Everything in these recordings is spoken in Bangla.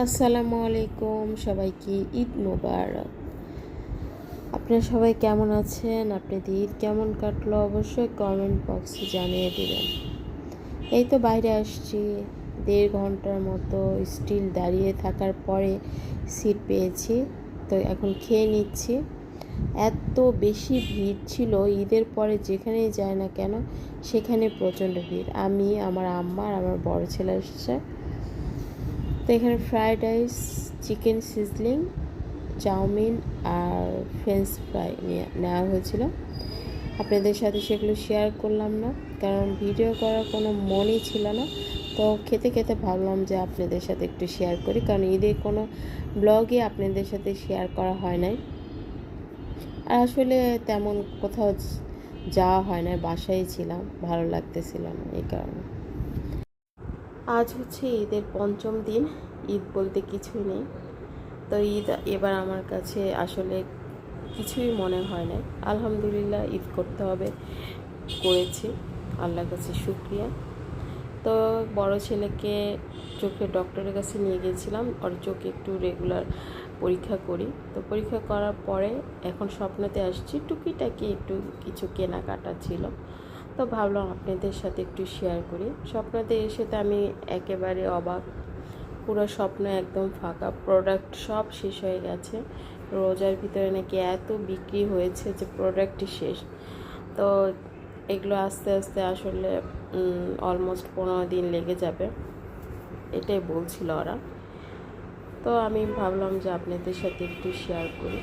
আসসালামু আলাইকুম, সবাইকে ঈদ মোবারক। আপনারা সবাই কেমন আছেন? আপনাদের ঈদ কেমন কাটলো? অবশ্যই কমেন্ট বক্সে জানিয়ে দেবেন। এই তো বাইরে আসছি। দেড় ঘণ্টার মতো স্টিল দাঁড়িয়ে থাকার পরে সিট পেয়েছি। তো এখন খেয়ে নিচ্ছি। এত বেশি ভিড় ছিল, ঈদের পরে যেখানেই যায় না কেন, সেখানে প্রচণ্ড ভিড়। আমি, আমার আম্মা আর আমার বড় ছেলে এসেছে। তো এখানে fried rice chicken sizzling chowmein আর ফ্রেঞ্চ ফ্রাই নেওয়া হয়েছিল। আপনাদের সাথে সেগুলো শেয়ার করলাম না, কারণ ভিডিও করার কোনো মনই ছিল না। তো খেতে খেতে ভাবলাম যে আপনাদের সাথে একটু শেয়ার করি, কারণ ঈদের কোনো ব্লগই আপনাদের সাথে শেয়ার করা হয় নাই। আর আসলে তেমন কোথাও যাওয়া হয় না বাসায় ছিলাম, ভালো লাগতেছিল না এই কারণে। আজ হচ্ছে ঈদের পঞ্চম দিন, ঈদ বলতে কিছুই নেই। তো ঈদ এবার আমার কাছে আসলে কিছুই মনে হয় না আলহামদুলিল্লাহ ঈদ করতে হবে, করেছি, আল্লাহর কাছে শুক্রিয়া। তো বড় ছেলেকে চোখের ডক্টরের কাছে নিয়ে গিয়েছিলাম, ওর চোখে একটু রেগুলার পরীক্ষা করি। তো পরীক্ষা করার পরে এখন স্বপ্নতে আসছি, টুকিটাকি একটু কিছু কেনাকাটা ছিল। তো ভাবলাম আপনাদের সাথে একটু শেয়ার করি। স্বপ্নতে এসে তো আমি একেবারে অবাক। পুরো স্বপ্ন একদম ফাঁকা। প্রোডাক্ট সব শেষ হয়ে গেছে। রোজার ভিতরে নাকি এত বিক্রি হয়েছে যে প্রোডাক্টই শেষ। তো এগুলো আস্তে আস্তে আসলে অলমোস্ট পনেরো দিন লেগে যাবে। এটাই বলছিল ওরা। তো আমি ভাবলাম যে আপনাদের সাথে একটু শেয়ার করি।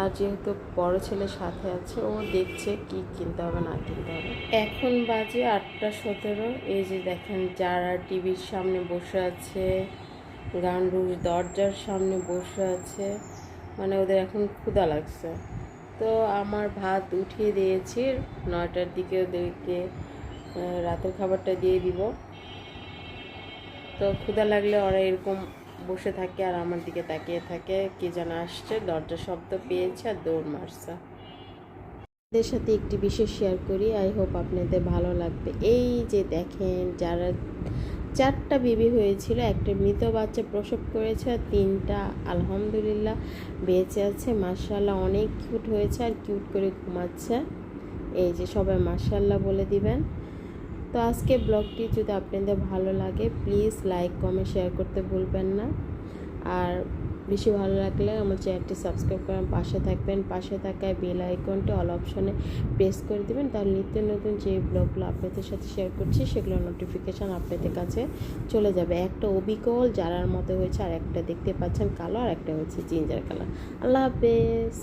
আর যেহেতু বড় ছেলে সাথে আছে, ও দেখছে কি কিনতে হবে, না কিনতে হবে। এখন বাজে আটটা সতেরো, এই যে দেখেন যারা টিভির সামনে বসে আছে গান্ডুর দরজার সামনে বসে আছে মানে ওদের এখন ক্ষুধা লাগছে। তো আমার ভাত উঠিয়ে দিয়েছি, নয়টার দিকে ওদেরকে রাতের খাবারটা দিয়ে দিব। তো ক্ষুধা লাগলে ওরা এরকম বসে থাকে আর আমার দিকে তাকিয়ে থাকে, কে যেন আসছে, দরজা শব্দ পেয়েছে আর দৌড় মারছে। আপনাদের সাথে একটি বিষয় শেয়ার করি আই হোপ আপনাদের ভালো লাগবে। এই যে দেখেন, যারা চারটা বেবি হয়েছিল, একটা মৃত বাচ্চা প্রসব করেছে আর তিনটা আলহামদুলিল্লাহ বেঁচে আছে। মার্শাল্লাহ অনেক কিউট হয়েছে আর কিউট করে ঘুমাচ্ছে। এই যে সবাই মার্শাল্লাহ বলে দিবেন। তো আজকে ব্লগটি যদি আপনাদের ভালো লাগে প্লিজ লাইক কমেন্ট শেয়ার করতে ভুলবেন না। আর বেশি ভালো লাগলে আমার চ্যানেলটি সাবস্ক্রাইব করেন পাশে থাকবেন। পাশে থাকায় বেল আইকনটি অল অপশনে প্রেস করে দেবেন। তাহলে নিত্য নতুন যে ব্লগগুলো আপনাদের সাথে শেয়ার করছি সেগুলো নোটিফিকেশান আপনাদের কাছে চলে যাবে। একটা অবিকল জারার মতো হয়েছে, আর একটা দেখতে পাচ্ছেন কালো, আর একটা হয়েছে জিঞ্জার কালার আল্লাহ হাফেজ।